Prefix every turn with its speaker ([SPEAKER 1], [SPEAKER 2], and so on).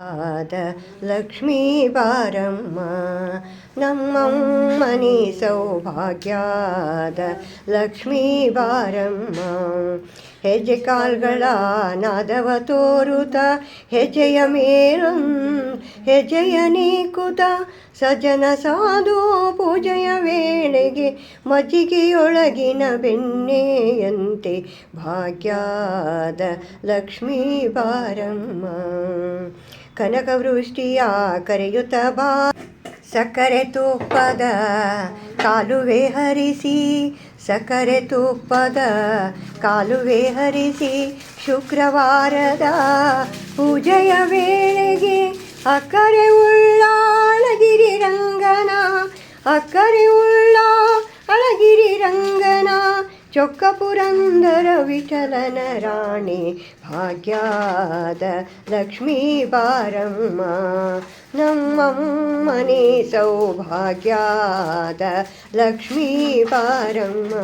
[SPEAKER 1] ಆದ ಲಕ್ಷ್ಮೀ ಬಾರಮ್ಮ ನಮ್ಮಮ್ಮನಿ ಸೌಭಾಗ್ಯದ ಲಕ್ಷ್ಮೀ ಬಾರಮ್ಮ ಹೆಜ್ಜೆ ಕಾಲ್ಗಳ ನಾದವ ತೋರುತ, ಹೆಜ್ಜೆಯ ಮೇಲೊಂದು ಹೆಜ್ಜೆಯ ನೀಕುತ ಸಜ್ಜನ ಸಾಧು ಪೂಜೆಯ ವೇಳೆಗೆ ಮಜ್ಜಿಗೆಯೊಳಗಿನ ಬೆಣ್ಣೆಯಂತೆ ಭಾಗ್ಯದ ಲಕ್ಷ್ಮೀ ಬಾರಮ್ಮ ಕನಕವೃಷ್ಟಿಯ ಕರೆಯುತ್ತ ಬಾ. ಸಕ್ಕರೆ ತುಪ್ಪದ ಕಾಲುವೆ ಹರಿಸಿ, ಸಕ್ಕರೆ ತುಪ್ಪದ ಕಾಲುವೆ ಹರಿಸಿ, ಶುಕ್ರವಾರದ ಪೂಜೆಯ ವೇಳೆಗೆ ಅಕ್ಕರೆ ಉಳ್ಳಾಳಗಿರಿ ರಂಗನ, ಅಕ್ಕರೆ ಉಳ್ಳ ಚೊಕ್ಕ ಪುರಂದರ ವಿಠಲನ ರಾಣಿ ಭಾಗ್ಯದ ಲಕ್ಷ್ಮೀ ಬಾರಮ್ಮ ನಮ್ಮಮ್ಮನೆ ಸೌಭಾಗ್ಯದ ಲಕ್ಷ್ಮೀ ಬಾರಮ್ಮ